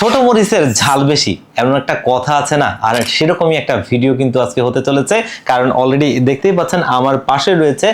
ছোট মরিচের ঝাল বেশি। এমন একটা কথা আছে না? আর সেরকমই একটা ভিডিও কিন্তু আজকে হতে চলেছে। কারণ অলরেডি দেখতেই পাচ্ছেন আমার পাশে রয়েছে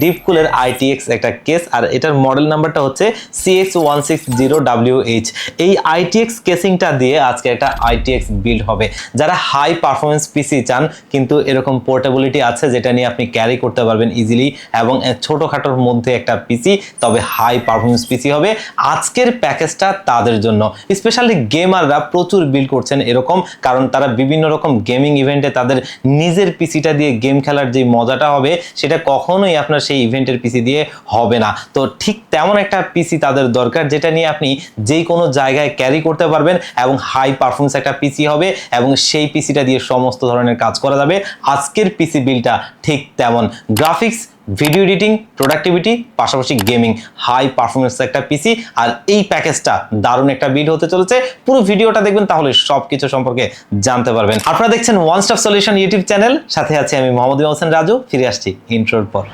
ডিপ কুলের আইটিএক্স একটা কেস আর এটার মডেল নাম্বারটা হচ্ছে CX one six zero WH এই আইটিএক্স কেসিংটা দিয়ে আজকে একটা আইটিএক্স বিল্ড হবে। যারা হাই পারফরমেন্স পিসি চান, কিন্তু এরকম পোর্টেবিলিটি আছে যেটা নিয়ে আপনি ক্যারি করতে পারবেন ইজিলি এবং ছোটোখাটোর মধ্যে একটা পিসি তবে হাই পারফরমেন্স পিসি হবে। আজকের প্যাকেজটা তাদের জন্য। স্পেশালি গেমাররা প্রচুর বিল্ড করছেন এরকম, কারণ তারা বিভিন্ন রকম গেমিং ইভেন্টে তাদের নিজের পিসিটা দিয়ে গেম খেলার যে মজাটা হবে, সেটা কখনোই আপনার সেই ইভেন্টের পিসি দিয়ে হবে না। তো ঠিক তেমন একটা পিসি তাদের দরকার, যেটা নিয়ে আপনি যেই কোনো জায়গায় ক্যারি করতে পারবেন এবং হাই পারফরমেন্স একটা পিসি হবে এবং সেই পিসিটা দিয়ে সমস্ত ধরনের কাজ করা যাবে। আজকের পিসি বিলটা ঠিক তেমন। গ্রাফিক্স ভিডিও এডিটিং প্রোডাক্টিভিটি পাশাপাশি গেমিং হাই পারফরমেন্স একটা পিসি আর এই প্যাকেজটা দারুণ একটা বিল হতে চলেছে। পুরো ভিডিওটা দেখবেন তাহলে সব কিছু সম্পর্কে জানতে পারবেন। আপনারা দেখছেন one stop solution YouTube channel সাথে আছে আমি মোহাম্মদ হোসেন রাজু, ফিরে আসছি ইন্ট্রোর পর।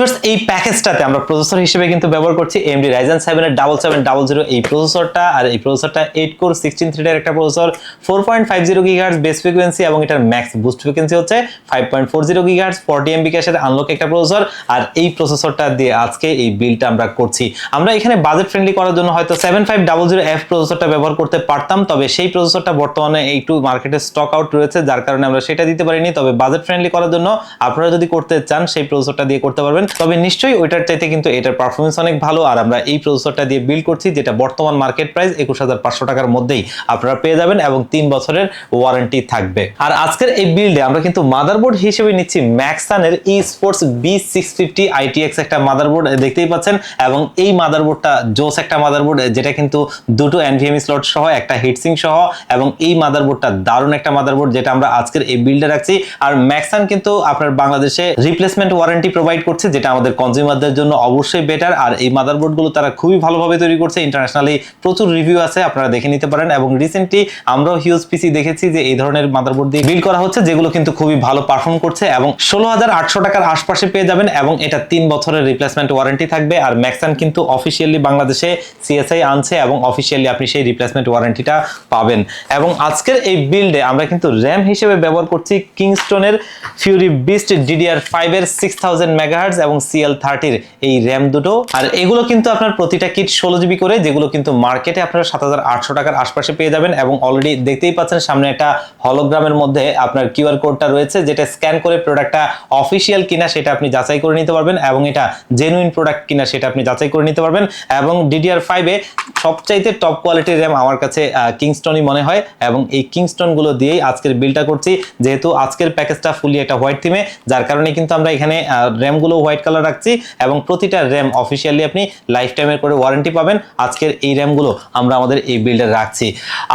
ফার্স্ট এই প্যাকেজটাতে আমরা প্রসেসর হিসেবে কিন্তু ব্যবহার করছি এমডি রাইজেন সেভেনের ডাবল সেভেন ডাবল জিরো এই প্রসেসরটা আর এই প্রসেসরটা এইট কোর সিক্সটিন থ্রিডের একটা processor four point five zero gigahertz base frequency এবং এটার ম্যাক্স বুস্ট ফ্রিকোয়েন্সি হচ্ছে five point four zero gigahertz forty MB ক্যাশের আনলক একটা প্রসেসর আর এই প্রসেসরটা দিয়ে আজকে এই বিলটা আমরা করছি। আমরা এখানে বাজেট ফ্রেন্ডলি করার জন্য হয়তো seven five double zero F প্রসেসরটা ব্যবহার করতে পারতাম, তবে সেই প্রসেসরটা বর্তমানে একটু মার্কেটে স্টক আউট রয়েছে, যার কারণে আমরা সেটা দিতে পারিনি, তবে বাজেট ফ্রেন্ডলি করার জন্য আপনারা যদি করতে চান, সেই প্রসেসরটা দিয়ে করতে পারবেন। তবে নিশ্চয়ই ওইটার চাইতে কিন্তু এটার পারফরমেন্স অনেক ভালো। আর আমরা এই প্রসেসরটা দিয়ে বিল্ড করছি, যেটা বর্তমান মার্কেট প্রাইস একুশ হাজার পাঁচশো টাকার মধ্যেই আপনারা পেয়ে যাবেন এবং তিন বছরের ওয়ারেন্টি থাকবে। আর আজকের এই বিল্ডে আমরা কিন্তু মাদারবোর্ড হিসেবে নিচ্ছি ম্যাক্সানের E sports B six fifty ITX একটা মাদারবোর্ড দেখতেই পাচ্ছেন, এবং এই মাদারবোর্ডটা জোস একটা মাদারবোর্ড যেটা কিন্তু দুটো এনভিএমই স্লট সহ, একটা হিটসিং সহ, এবং এই মাদারবোর্ডটা দারুণ একটা মাদারবোর্ড যেটা আমরা আজকের এই বিল্ডে রাখছি। আর ম্যাক্সান কিন্তু আপনার বাংলাদেশে রিপ্লেসমেন্ট ওয়ারেন্টি প্রোভাইড করছে যেটা আমাদের কনজিউমারদের জন্য অবশ্যই বেটার আর এই মাদারবোর্ডগুলো তারা খুবই ভালোভাবে তৈরি করছে। ইন্টারন্যাশনালি প্রচুর রিভিউ আছে, আপনারা দেখে নিতে পারেন। এবং রিসেন্টলি আমরাও হিউজ পিসি দেখেছি যে এই ধরনের মাদারবোর্ড দিয়ে বিল্ড করা হচ্ছে, যেগুলো কিন্তু খুবই ভালো পারফর্ম করছে। এবং ষোলো হাজার আটশো টাকার আশপাশে পেয়ে যাবেন, এবং এটা তিন বছরের রিপ্লেসমেন্ট ওয়ারেন্টি থাকবে। আর ম্যাক্সান কিন্তু অফিসিয়ালি বাংলাদেশে সিএসআই আনছে, এবং অফিসিয়ালি আপনি সেই রিপ্লেসমেন্ট ওয়ারেন্টিটা পাবেন। এবং আজকের এই বিল্ডে আমরা কিন্তু র্যাম হিসেবে ব্যবহার করছি কিংস্টোনের ফিউরি বিস্ট ডিডিআর ফাইভ এর সিক্স থাউজেন্ড মেগাহার্জ এবং সিএল থার্টির এই র্যাম দুটো। আর এগুলো কিন্তু আপনার প্রতিটা কিট ষোলো জিবি করে, যেগুলো কিন্তু মার্কেটে আপনারা সাত হাজার আটশো টাকার আশপাশে পেয়ে যাবেন এবং অলরেডি দেখতেই পাচ্ছেন সামনে একটা হলোগ্রামের মধ্যে আপনার কিউআর কোডটা রয়েছে, যেটা স্ক্যান করে প্রোডাক্টটা অফিসিয়াল কিনা সেটা আপনি যাচাই করে নিতে পারবেন এবং এটা জেনুইন প্রোডাক্ট কিনা সেটা আপনি যাচাই করে নিতে পারবেন। এবং ডিডিআর ফাইভে সবচাইতে টপ কোয়ালিটির র্যাম আমার কাছে কিংস্টনই মনে হয় এবং এই কিংস্টনগুলো দিয়েই আজকের বিলটা করছি। যেহেতু আজকের প্যাকেজটা ফুলি একটা হোয়াইট থিমে যার কারণে কিন্তু আমরা এখানে র্যামগুলো হোয়াইট কালার রাখছি এবং প্রতিটা র্যাম অফিসিয়ালি আপনি লাইফ টাইমের করে ওয়ারেন্টি পাবেন। আজকের এই র্যামগুলো আমরা আমাদের এই বিল্ডে রাখছি।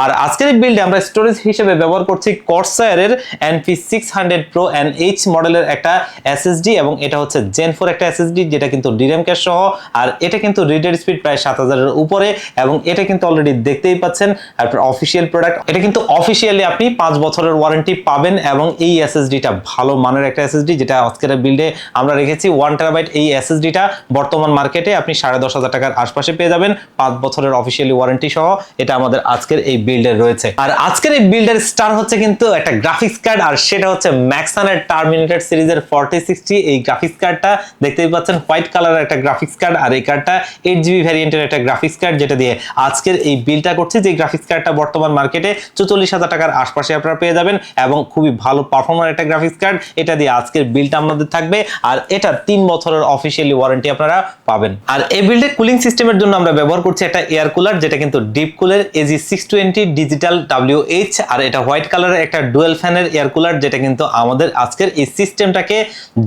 আর আজকের এই বিল্ডে আমরা স্টোরেজ হিসেবে ব্যবহার করছি কর্সায়ারের MP six hundred pro N H মডেলের একটা এসএসডি এবং এটা হচ্ছে জেন ফোর একটা এসএসডি যেটা কিন্তু ডিরেম ক্যাশ সহ, আর এটা কিন্তু রিডের স্পিড প্রায় সাত হাজারের উপরে এবং এটা কিন্তু অলরেডি দেখতেই পাচ্ছেন আপনার অফিসিয়াল প্রোডাক্ট এটা কিন্তু অফিসিয়ালি আপনি পাঁচ বছরের ওয়ারেন্টি পাবেন এবং এই এসএসডিটা ভালো মানের একটা এসএসডি যেটা আজকের বিল্ডে আমরা রেখেছি ওয়ান টেরাবাইট এই এসএসডিটা বর্তমান মার্কেটে আপনি সাড়ে দশ হাজার টাকার আশপাশে পেয়ে যাবেন। পাঁচ বছরের অফিসিয়ালি ওয়ারেন্টি সহ এটা আমাদের আজকের এই বিল্ডের রয়েছে। আর আজকের এই বিল্ডের স্টার হচ্ছে কিন্তু একটা গ্রাফিক্স কার্ড আর সেটা হচ্ছে ম্যাক্সানের টার্মিনেটেড সিরিজের ফর্টি সিক্সটি এই গ্রাফিক্স কার্ডটা দেখতেই পাচ্ছেন হোয়াইট কালারের একটা গ্রাফিক্স কার্ড আর এই কার্ডটা এইট জিবি ভ্যারিয়েন্টের একটা গ্রাফিক্স কার্ড যেটা দিয়ে আজকের এই বিলটা করছি। যে গ্রাফিক্স কার্ডটা বর্তমান মার্কেটে চৌচল্লিশ হাজার টাকার আশপাশে আপনারা পেয়ে যাবেন, এবং খুবই ভালো পারফরমার একটা গ্রাফিক্স কার্ড এটা দিয়ে আজকের বিলটা আমাদের থাকবে। আর এটা তিন বছরের অফিসিয়ালি ওয়ারেন্টি আপনারা পাবেন। আর এই বিল্ডে কুলিং সিস্টেমের জন্য আমরা ব্যবহার করছি একটা এয়ার কুলার যেটা কিন্তু ডিপ কুলের AG six twenty digital W H আর এটা হোয়াইট কালারের একটা ডুয়েল ফ্যানের এয়ার কুলার যেটা কিন্তু আমাদের আজকের এই সিস্টেমটাকে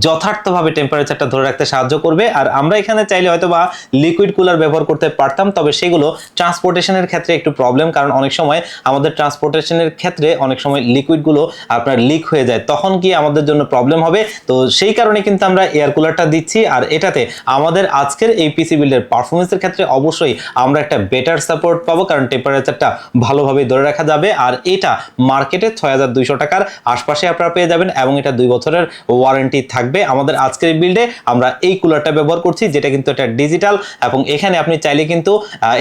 যথার্থভাবে টেম্পারেচারটা ধরে রাখতে সাহায্য করবে। আর আমরা এখানে চাইলে হয়তো বা লিকুইড কুলার ব্যবহার করতে পারতাম, তবে সেগুলো ট্রান্সপোর্টেশনের ক্ষেত্রে একটু প্রবলেম কারণ অনেক সময় আমাদের ট্রান্সপোর্টেশনের ক্ষেত্রে অনেক সময় লিকুইডগুলো আপনার লিক হয়ে যায়, তখন কি আমাদের জন্য প্রবলেম হবে? তো সেই কারণে কিন্তু আমরা এয়ার কুলারটা দিচ্ছি আর এটাতে আমাদের আজকের এই পিসি বিল্ডের পারফরমেন্সের ক্ষেত্রে অবশ্যই আমরা একটা বেটার সাপোর্ট পাবো, কারণ টেম্পারেচারটা ভালোভাবে ধরে রাখা যাবে। আর এটা মার্কেটে ছয় হাজার দুইশো টাকার আশপাশে আপনারা পেয়ে যাবেন এবং এটা দুই বছরের ওয়ারেন্টি থাকবে। আমাদের আজকের বিল্ডে আমরা এই কুলারটা ব্যবহার করছি, যেটা কিন্তু এটা ডিজিটাল এবং এখানে আপনি চাইলে কিন্তু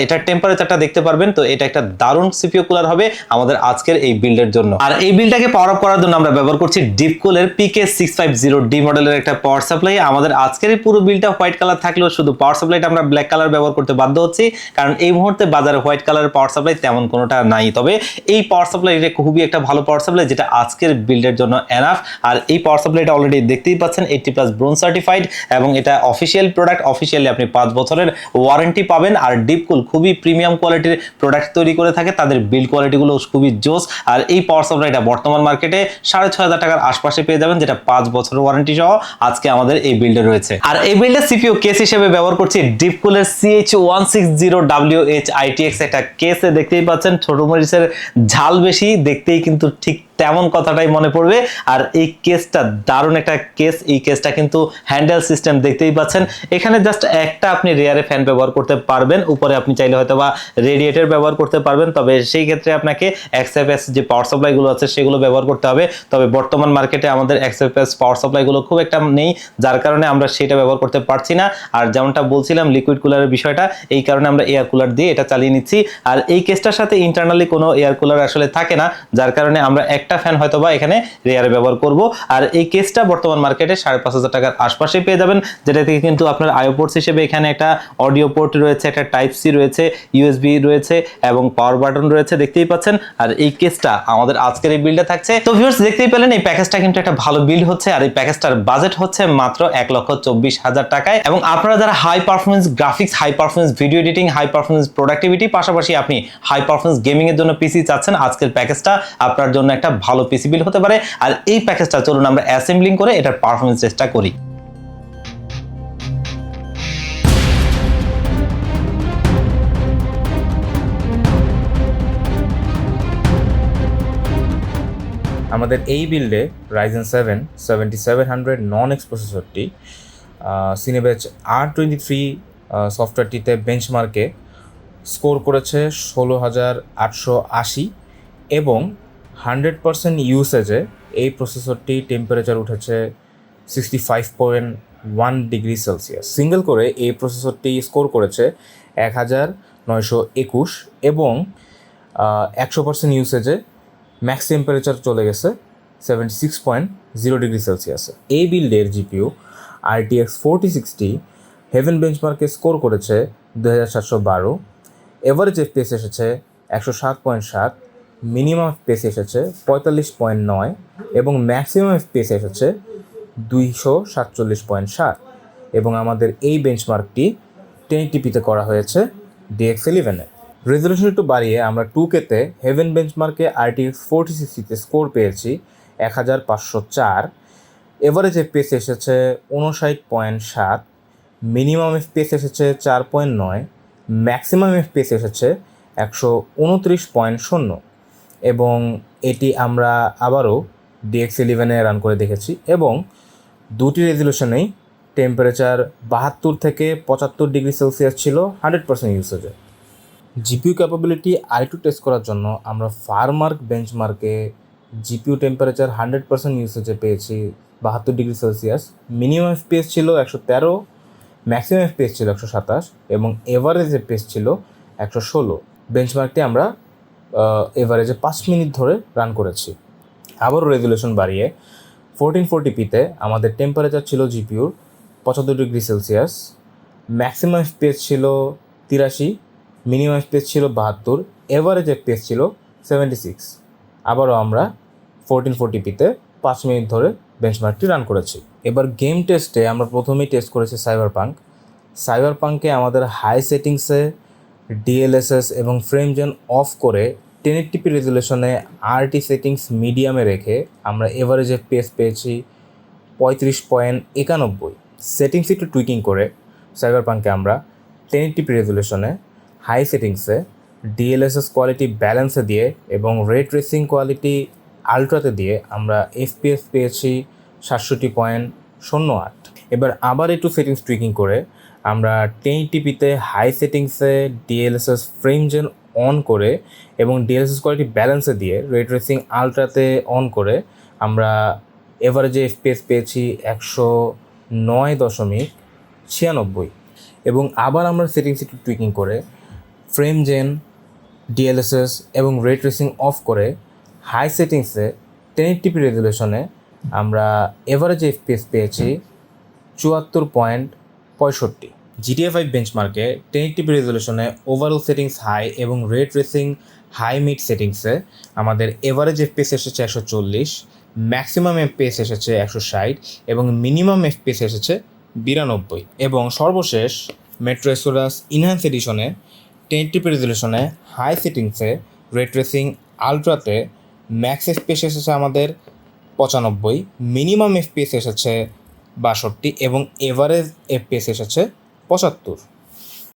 এটার টেম্পারেচারটা দেখতে পারবেন। তো এটা একটা দারুণ সিপিও কুলার হবে আমাদের আজকের এই বিল্ডের জন্য। আর এই বিলটাকে পাওয়ার আপ করার জন্য আমরা ব্যবহার করছি ডিপকুলের PK six five zero D মডেলের একটা পাওয়ার সাপ্লাই আমাদের আজকের এই পুরো বিলটা হোয়াইট কালার থাকলেও শুধু পাওয়ার সাপ্লাইটা আমরা ব্ল্যাক কালার ব্যবহার করতে বাধ্য হচ্ছি, কারণ এই মুহূর্তে বাজারে হোয়াইট কালারের পাওয়ার সাপ্লাই তেমন কোনোটা নাই। তবে এই পাওয়ার সাপ্লাই এটা খুবই একটা ভালো পাওয়ার সাপ্লাই যেটা আজকের বিল্ডের জন্য এনাফ আর এই পাওয়ার সাপ্লাইটা অলরেডি দেখতেই পাচ্ছেন এইটি প্লাস ব্রোন সার্টিফাইড এবং এটা অফিসিয়াল প্রোডাক্ট অফিসিয়ালি আপনি পাঁচ বছরের ওয়ারেন্টি পাবেন। আর ডিপকুল খুবই প্রিমিয়াম কোয়ালিটির প্রোডাক্ট তৈরি করে থাকে, তাদের বিল্ড কোয়ালিটিগুলো খুবই জোস। আর এই পাওয়ার সাপ্লাইটা বর্তমান মার্কেটে সাড়ে ছয় হাজার টাকার আশপাশে পেয়ে যাবেন, যেটা পাঁচ বছরের ওয়ারেন্টি সহ আজকে আমাদের এই বিল্ডে রয়েছে। আর এই বিল্ডে সিপিও কেস হিসেবে ব্যবহার করছি ডিপকুলের CH one six zero W H ITX একটা কেসে দেখতেই পাচ্ছেন, ছোট মরিচের ঝাল বেশি, দেখতেই কিন্তু ঠিক তেমন কথাটাই মনে পড়বে। আর এই কেসটা দারুণ একটা কেস। এই কেসটা কিন্তু হ্যান্ডেল সিস্টেম দেখতেই পাচ্ছেন। এখানে জাস্ট একটা আপনি রেয়ারে ফ্যান ব্যবহার করতে পারবেন। উপরে আপনি চাইলে হয়তো বা রেডিয়েটার ব্যবহার করতে পারবেন। তবে সেই ক্ষেত্রে আপনাকে এক্সএফএস যে পাওয়ার সাপ্লাইগুলো আছে, সেগুলো ব্যবহার করতে হবে। তবে বর্তমান মার্কেটে আমাদের এক্সএফএস পাওয়ার সাপ্লাইগুলো খুব একটা নেই, যার কারণে আমরা সেটা ব্যবহার করতে পারছি না। আর যেমনটা বলছিলাম লিকুইড কুলারের বিষয়টা, এই কারণে আমরা এয়ার কুলার দিয়ে এটা চালিয়ে নিচ্ছি। আর এই কেসটার সাথে ইন্টারনালি কোনো এয়ার কুলার আসলে থাকে না, যার কারণে আমরা একটা ফ্যান হয়তো বা এখানে রেয়ারে ব্যবহার করব। আর এই কেসটা বর্তমান মার্কেটে সাড়ে পাঁচ হাজার টাকার আশপাশে পেয়ে যাবেন, যেটা থেকে কিন্তু আপনার আইও পোর্টস হিসেবে এখানে একটা অডিও পোর্ট রয়েছে, একটা টাইপ সি রয়েছে ইউএসবি রয়েছে এবং পাওয়ার বাটন রয়েছে, দেখতেই পাচ্ছেন। আর এই কেসটা আমাদের আজকের এই বিলটা থাকছে। তো ভিউয়ার্স দেখতেই পেলেন, এই প্যাকেজটা কিন্তু একটা ভালো বিল হচ্ছে। আর এই প্যাকেজটার বাজেট হচ্ছে মাত্র এক লক্ষ চব্বিশ হাজার টাকায়। এবং আপনারা যারা high performance graphics high performance video editing high performance productivity পাশাপাশি আপনি হাই পারফরমেন্স গেমিং এর জন্য পিসি চাচ্ছেন, আজকের প্যাকেজটা আপনার জন্য একটা ভালো পিসি বিল হতে পারে। আর এই প্যাকেজটা চলুন আমরা অ্যাসেম্বলিং করে এটার পারফরমেন্স চেষ্টা করি। আমাদের এই বিল্ডে Ryzen seven seventy seven hundred non X প্রসেসরটি Cinebench R twenty three সফটওয়্যারটিতে বেঞ্চমার্কে স্কোর করেছে ষোলো হাজার আটশো আশি এবং হান্ড্রেড পারসেন্ট ইউসেজে এই প্রসেসরটি টেম্পারেচার উঠেছে sixty five point one degree Celsius single করে এই প্রসেসরটি স্কোর করেছে এক হাজার নয়শো একুশ এবং একশো পার্সেন্ট ইউসেজে ম্যাক্স টেম্পারেচার চলে গেছে seventy six point zero degree সেলসিয়াসে এই বিল্ডের GPU RTX forty sixty heaven বেঞ্চমার্কে score করেছে দু হাজার সাতশো বারো। এভারেজ এফপিএস এসেছে একশো সাত পয়েন্ট সাত। মিনিমাম এফপিএস এসেছে পঁয়তাল্লিশ পয়েন্ট নয় এবং ম্যাক্সিমাম এফপিএস এসেছে দুইশো সাতচল্লিশ পয়েন্ট সাত এবং আমাদের এই বেঞ্চমার্কটি টেন টিপিতে করা হয়েছে ডিএক্স ইলেভেনে রেজলিউশন একটু বাড়িয়ে আমরা টু কেতে হেভেন বেঞ্চমার্কে আরটিএক্স ফোরটি সিক্সটিতে স্কোর পেয়েছি এক হাজার পাঁচশো চার। এভারেজ এফপিএস এসেছে উনষাট পয়েন্ট সাত। মিনিমাম এফপিএস এসেছে চার পয়েন্ট নয়। ম্যাক্সিমাম এফপিএস এসেছে একশো উনত্রিশ পয়েন্ট শূন্য। এবং এটি আমরা আবারও ডিএক্স ইলেভেনে রান করে দেখেছি এবং দুটি রেজলিউশনেই টেম্পারেচার বাহাত্তর থেকে পঁচাত্তর ডিগ্রি সেলসিয়াস ছিল হান্ড্রেড পার্সেন্ট ইউসেজে জিপিউ ক্যাপাবিলিটি আরেকটু টেস্ট করার জন্য আমরা ফারমার্ক বেঞ্চমার্কে জিপিউ টেম্পারেচার হান্ড্রেড পার্সেন্ট ইউসেজে পেয়েছি, বাহাত্তর ডিগ্রি সেলসিয়াস মিনিমাম এফপিএস ছিল একশো তেরো ম্যাক্সিমাম এফপিএস ছিল একশো সাতাশ এবং এভারেজ এফপিএস ছিল একশো ষোলো। বেঞ্চমার্কটি আমরা এভারেজে পাঁচ মিনিট ধরে রান করেছি। আবারও রেজুলেশন বাড়িয়ে ফোরটিন ফোরটি পিতে আমাদের টেম্পারেচার ছিল জিপিউর পঁচাত্তর ডিগ্রি সেলসিয়াস ম্যাক্সিমাম এফপিএস ছিল তিরাশি মিনিমাম এফপিএস ছিল বাহাত্তর এভারেজ এফপিএস ছিল সেভেন্টি সিক্স আবারও আমরা ফোরটিন ফোরটি পিতে পাঁচ মিনিট ধরে বেঞ্চমার্কটি রান করেছি। এবার গেম টেস্টে আমরা প্রথমেই টেস্ট করেছি সাইবার পাঙ্ক সাইবার পাঙ্কে আমাদের হাই সেটিংসে ডিএলএসএস এবং ফ্রেম জেন অফ করে টেন টিপি রেজুলেশনে আরটি সেটিংস মিডিয়ামে রেখে আমরা এভারেজ এফপিএস পেয়েছি পঁয়ত্রিশ পয়েন্ট একানব্বই। সেটিংস একটু টুইকিং করে সাইবার পাঙ্কে আমরা টেন টিপি রেজুলেশনে হাই সেটিংসে ডিএলএসএস কোয়ালিটি ব্যালেন্সে দিয়ে এবং রেড রেসিং কোয়ালিটি আলট্রাতে দিয়ে আমরা এফপিএস পেয়েছি সাতষট্টি পয়েন্ট শূন্য আট। এবার আবার একটু সেটিংস টুইকিং করে আমরা টেন টিপিতে হাই সেটিংসে ডিএলএসএস ফ্রেম জেন অন করে এবং ডিএলএসএস কোয়ালিটি ব্যালেন্সে দিয়ে রেড রেসিং আলট্রাতে অন করে আমরা এভারেজে এফপিএস পেয়েছি একশো নয় দশমিক ছিয়ানব্বই এবং আবার আমরা সেটিংস একটু টুইকিং করে ফ্রেম জেন ডিএলএসএস এবং রেড রেসিং অফ করে হাই সেটিংসে টেন টিপি রেজুলেশনে আমরা এভারেজ এফপিএস পেয়েছি চুয়াত্তর পয়েন্ট পঁয়ষট্টি। জিটিএ ফাইভ বেঞ্চমার্কে টেন টিপি রেজুলেশনে ওভারঅল সেটিংস হাই এবং রেড রেসিং হাই মিড সেটিংসে আমাদের এভারেজ এফপিএস এসেছে একশো চল্লিশ ম্যাক্সিমাম এফপিএস এসেছে একশো ষাট এবং মিনিমাম এফপিএস এসেছে বিরানব্বই এবং সর্বশেষ মেট্রো এসোরাস ইনহ্যান্স এডিশনে টেন টিপি রেজুলেশনে হাই সেটিংসে রেড রেসিং আলট্রাতে ম্যাক্স এফপিএস এসেছে আমাদের পঁচানব্বই মিনিমাম এফপিএস এসেছে বাষট্টি এবং এভারেজ এফপিএস এসেছে পঁচাত্তর।